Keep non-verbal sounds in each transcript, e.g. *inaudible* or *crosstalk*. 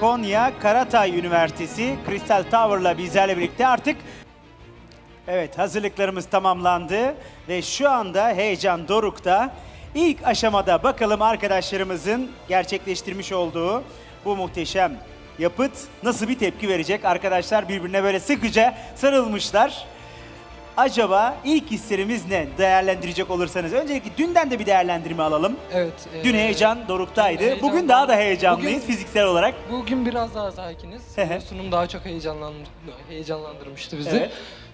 Konya Karatay Üniversitesi Crystal Tower'la bizlerle birlikte artık Evet hazırlıklarımız tamamlandı ve şu anda heyecan dorukta. İlk aşamada bakalım arkadaşlarımızın gerçekleştirmiş olduğu bu muhteşem yapıt nasıl bir tepki verecek? Arkadaşlar birbirine böyle sıkıca sarılmışlar. Acaba ilk hislerimiz ne? Değerlendirecek olursanız. Öncelikle dünden de bir değerlendirme alalım. Evet. Dün e, heyecan doruktaydı. heyecan Bugün daha da doruk- heyecanlıyız Bugün- fiziksel olarak. Bugün biraz daha sakiniz. Hı hı. Sunum daha çok heyecanlandır, heyecanlandırmıştı bizi. Evet.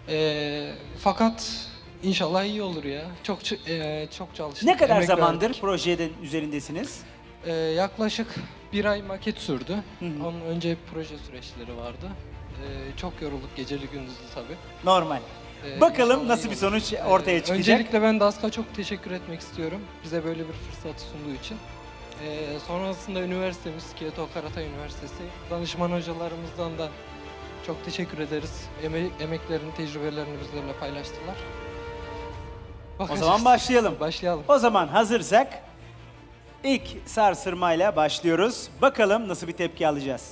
E, fakat inşallah iyi olur ya. Çok ç- e, çok çalıştık. Ne kadar emek zamandır verdik. projeden üzerindesiniz? E, yaklaşık bir ay maket sürdü. hı. Onun önce proje süreçleri vardı. E, çok yorulduk geceli gündüzlü tabii. Normal. E, Bakalım nasıl bir sonuç ortaya çıkacak. Öncelikle ben DASK'a çok teşekkür etmek istiyorum. Bize böyle bir fırsat sunduğu için. Ee, sonrasında üniversitemiz, Kyoto Karatay Üniversitesi, danışman hocalarımızdan da çok teşekkür ederiz. Eme- emeklerini, tecrübelerini bizlerle paylaştılar. O Bakacağız. zaman başlayalım. Başlayalım. O zaman hazırsak ilk sarsırmayla başlıyoruz. Bakalım nasıl bir tepki alacağız.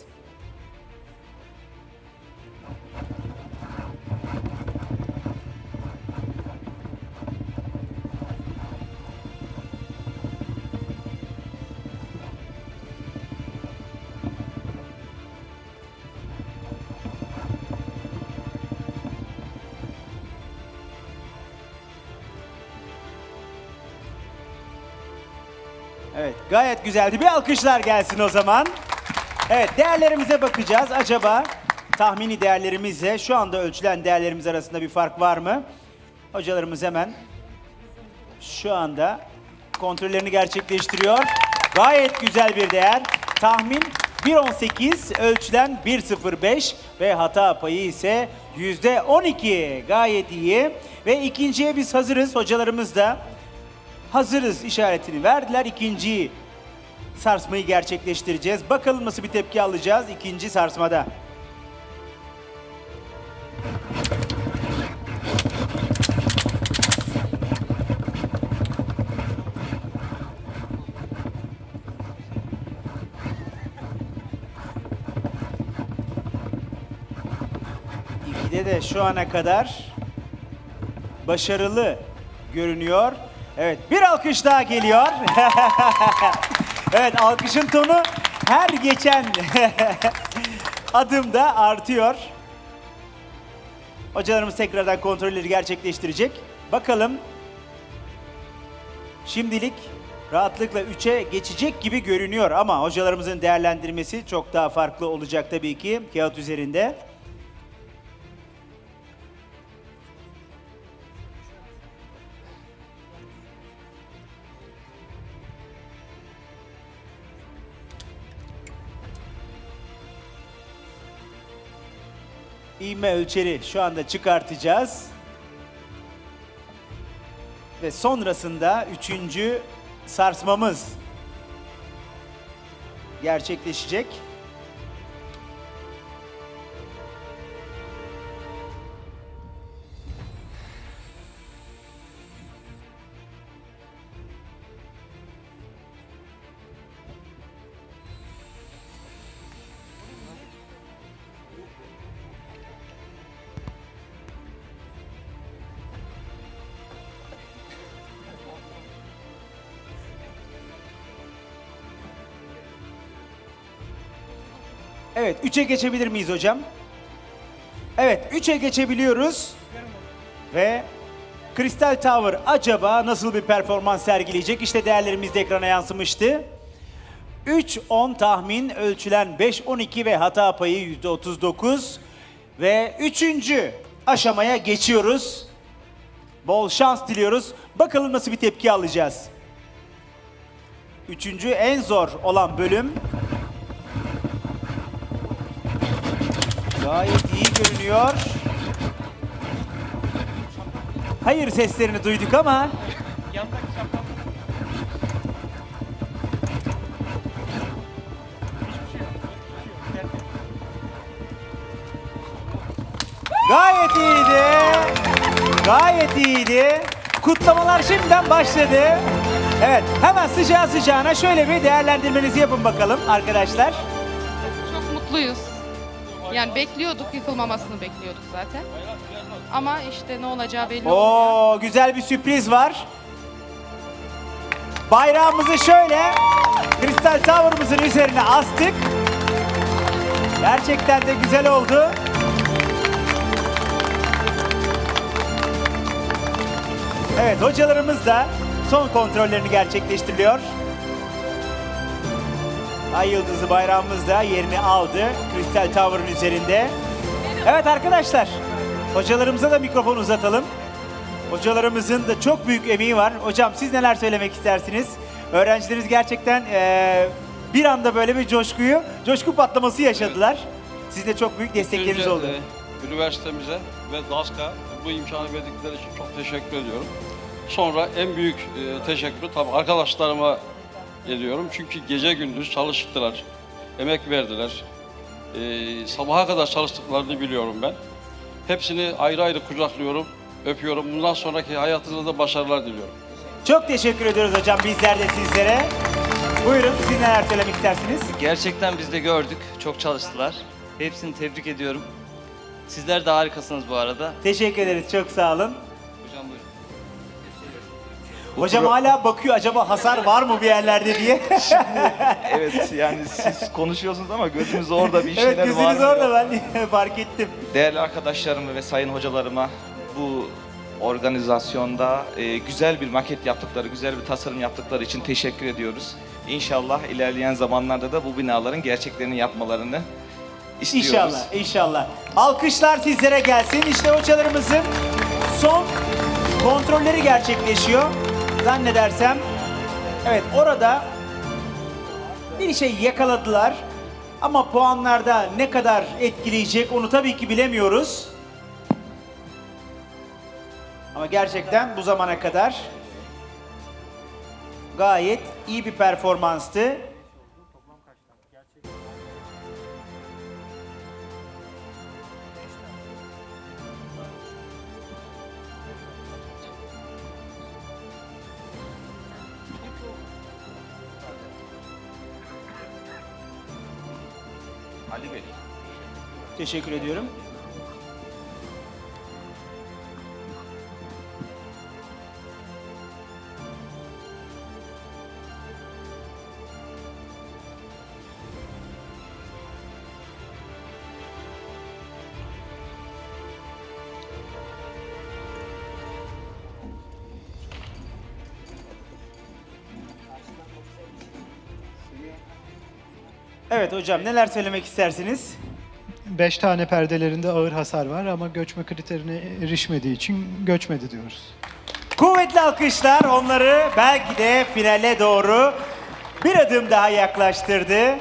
Evet, gayet güzeldi. Bir alkışlar gelsin o zaman. Evet, değerlerimize bakacağız. Acaba tahmini değerlerimizle şu anda ölçülen değerlerimiz arasında bir fark var mı? Hocalarımız hemen şu anda kontrollerini gerçekleştiriyor. Gayet güzel bir değer. Tahmin 1.18, ölçülen 1.05 ve hata payı ise %12. Gayet iyi. Ve ikinciye biz hazırız. Hocalarımız da hazırız işaretini verdiler. İkinci sarsmayı gerçekleştireceğiz. Bakalım nasıl bir tepki alacağız ikinci sarsmada. İkide de şu ana kadar başarılı görünüyor. Evet bir alkış daha geliyor. *laughs* evet alkışın tonu her geçen *laughs* adımda artıyor. Hocalarımız tekrardan kontrolleri gerçekleştirecek. Bakalım şimdilik rahatlıkla 3'e geçecek gibi görünüyor ama hocalarımızın değerlendirmesi çok daha farklı olacak tabii ki kağıt üzerinde. İğme ölçeri şu anda çıkartacağız. Ve sonrasında üçüncü sarsmamız gerçekleşecek. Evet, 3'e geçebilir miyiz hocam? Evet, 3'e geçebiliyoruz. Ve Crystal Tower acaba nasıl bir performans sergileyecek? İşte değerlerimiz de ekrana yansımıştı. 3-10 tahmin, ölçülen 5-12 ve hata payı %39. Ve üçüncü aşamaya geçiyoruz. Bol şans diliyoruz. Bakalım nasıl bir tepki alacağız. Üçüncü en zor olan bölüm Gayet iyi görünüyor. Hayır seslerini duyduk ama Gayet iyiydi. Gayet iyiydi. Kutlamalar şimdiden başladı. Evet, hemen sıcağı sıcağına şöyle bir değerlendirmenizi yapın bakalım arkadaşlar. Çok mutluyuz. Yani bekliyorduk, yıkılmamasını bekliyorduk zaten. Ama işte ne olacağı belli olmuyor. Oo güzel bir sürpriz var. Bayrağımızı şöyle Kristal Tower'ımızın üzerine astık. Gerçekten de güzel oldu. Evet hocalarımız da son kontrollerini gerçekleştiriyor. Ay yıldızı bayrağımız da yerini aldı Kristal Tower'ın üzerinde. Evet arkadaşlar, hocalarımıza da mikrofon uzatalım. Hocalarımızın da çok büyük emeği var. Hocam siz neler söylemek istersiniz? Öğrencileriniz gerçekten eee, bir anda böyle bir coşkuyu, coşku patlaması yaşadılar. Sizin de çok büyük destekleriniz oldu. e, üniversitemize ve DASK'a bu imkanı verdikleri için çok teşekkür ediyorum. Sonra en büyük e, teşekkürü tabii arkadaşlarıma ediyorum. Çünkü gece gündüz çalıştılar, emek verdiler. E, sabaha kadar çalıştıklarını biliyorum ben. Hepsini ayrı ayrı kucaklıyorum, öpüyorum. Bundan sonraki hayatınızda da başarılar diliyorum. Çok teşekkür ediyoruz hocam bizler de sizlere. Buyurun siz neler söylemek istersiniz? Gerçekten biz de gördük. Çok çalıştılar. Hepsini tebrik ediyorum. Sizler de harikasınız bu arada. Teşekkür ederiz, çok sağ olun. Hocam buyurun. Hocam hala bakıyor acaba hasar var mı bir yerlerde diye. Evet yani siz konuşuyorsunuz ama gözünüz orada bir evet şeyler var. gözünüz mı orada ben *laughs* fark ettim. Değerli arkadaşlarıma ve sayın hocalarıma bu organizasyonda e, güzel bir maket yaptıkları, güzel bir tasarım yaptıkları için teşekkür ediyoruz. İnşallah ilerleyen zamanlarda da bu binaların gerçeklerini yapmalarını istiyoruz. İnşallah, inşallah. Alkışlar sizlere gelsin. İşte hocalarımızın son kontrolleri gerçekleşiyor. Zannedersem. Evet orada bir şey yakaladılar. Ama puanlarda ne kadar etkileyecek onu tabii ki bilemiyoruz. Ama gerçekten bu zamana kadar gayet iyi bir performanstı. Ali Bey. Teşekkür ediyorum. Evet hocam neler söylemek istersiniz? 5 tane perdelerinde ağır hasar var ama göçme kriterine erişmediği için göçmedi diyoruz. Kuvvetli alkışlar onları belki de finale doğru bir adım daha yaklaştırdı.